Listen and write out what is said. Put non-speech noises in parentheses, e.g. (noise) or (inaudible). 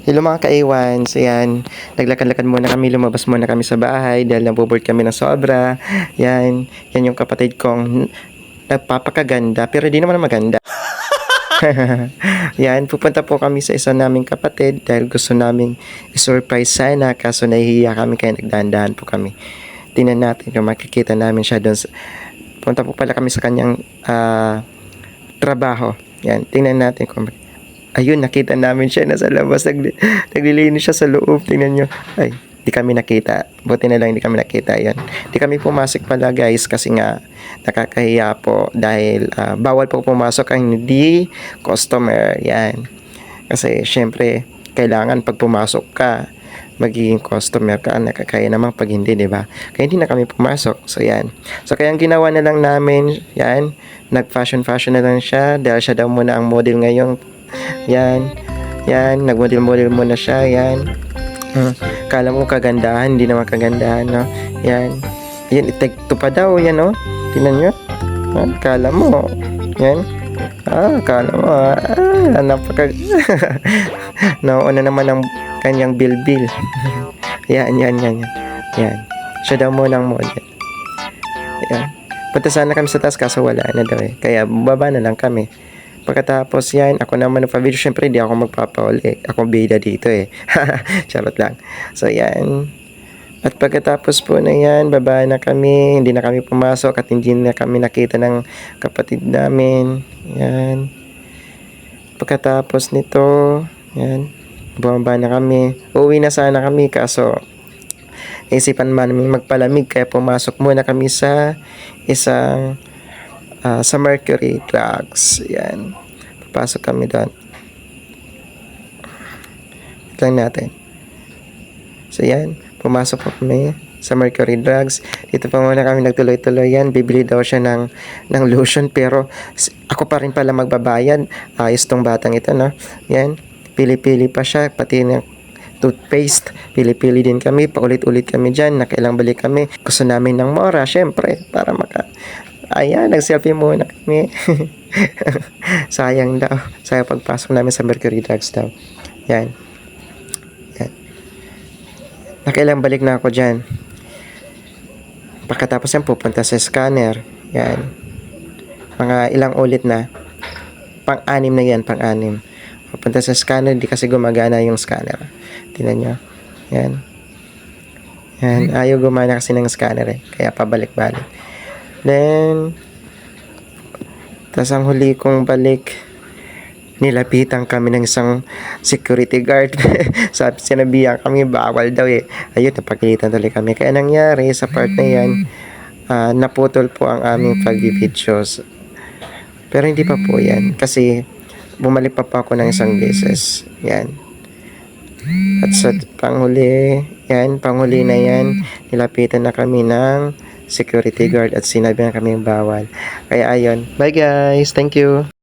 Hello mga ka-A1, so yan, naglakad-lakad muna kami, lumabas muna kami sa bahay dahil naboboard kami ng sobra. Yan, yan yung kapatid kong nagpapakaganda, pero di naman maganda. (laughs) yan, pupunta po kami sa isa naming kapatid dahil gusto naming surprise sana kaso nahihiya kami kaya nagdahan-dahan po kami. Tingnan natin kung makikita namin siya doon. Sa, punta po pala kami sa kanyang ah, trabaho. Yan, tingnan natin kung Ayun, nakita namin siya nasa labas. Nagli- naglilinis siya sa loob. Tingnan nyo. Ay, di kami nakita. Buti na lang hindi kami nakita. Yan. Di kami pumasok pala guys kasi nga nakakahiya po dahil ah, bawal po pumasok ang hindi customer. Yan. Kasi syempre, kailangan pag pumasok ka, magiging customer ka, nakakaya naman pag hindi, di ba? Kaya hindi na kami pumasok. So, yan. So, kaya ang ginawa na lang namin, yan, nag-fashion-fashion na lang siya dahil siya daw muna ang model ngayong, yan, yan, nag-model-model muna siya, yan. Hmm. Kala mo kagandahan, hindi naman kagandahan, no? Yan. Yan, itag to pa daw, yan, no? Tingnan nyo. Ah, kala mo. Yan. Ah, kala mo. Ah, napaka... (laughs) Nauna naman ang kanyang bilbil. (laughs) yan, yan, yan, yan. Yan. Siya daw muna ang model. Yan. Punta sana kami sa taas kaso wala na daw eh. Kaya baba na lang kami. Pagkatapos yan, ako naman nagpa-video. Siyempre, di ako magpapauli. Ako bida dito eh. (laughs) Charot lang. So, yan. At pagkatapos po na yan, baba na kami. Hindi na kami pumasok at hindi na kami nakita ng kapatid namin. Yan. Pagkatapos nito, yan. Bumaba na kami. Uwi na sana kami kaso isipan man namin magpalamig kaya pumasok muna kami sa isang ah, sa Mercury Drugs. Yan. Papasok kami doon. Wait lang natin. So yan, pumasok po kami sa Mercury Drugs. Dito pa muna kami nagtuloy-tuloy yan. Bibili daw siya ng, ng lotion pero ako pa rin pala magbabayad. Ayos tong batang ito, no? Yan. Pili-pili pa siya. Pati ng toothpaste. Pili-pili din kami. Paulit-ulit kami dyan. Nakailang balik kami. Gusto namin ng mora, syempre. Para maka... Ayan, nag-selfie muna kami. (laughs) Sayang daw. Sayang pagpasok namin sa Mercury Drugs daw. Yan. Yan. Nakailang balik na ako dyan. Pagkatapos yan, pupunta sa scanner. Yan. Mga ilang ulit na. Pang-anim na yan, pang-anim. Pupunta sa scanner, di kasi gumagana yung scanner. Tingnan nyo. Yan. Yan. Ayaw gumana kasi ng scanner eh. Kaya pabalik-balik. Then, tas ang huli kong balik, nilapitan kami ng isang security guard. (laughs) Sabi, sinabihan kami, bawal daw eh. Ayun, napagalitan tuloy kami. Kaya nangyari sa part na yan, ah, naputol po ang aming pag-videos. Pero hindi pa po yan. Kasi, bumalik pa po ako ng isang beses. Yan. At sa panghuli, yan, panghuli na yan, nilapitan na kami ng security guard at sinabi na kami bawal. Kaya ayun. Bye guys. Thank you.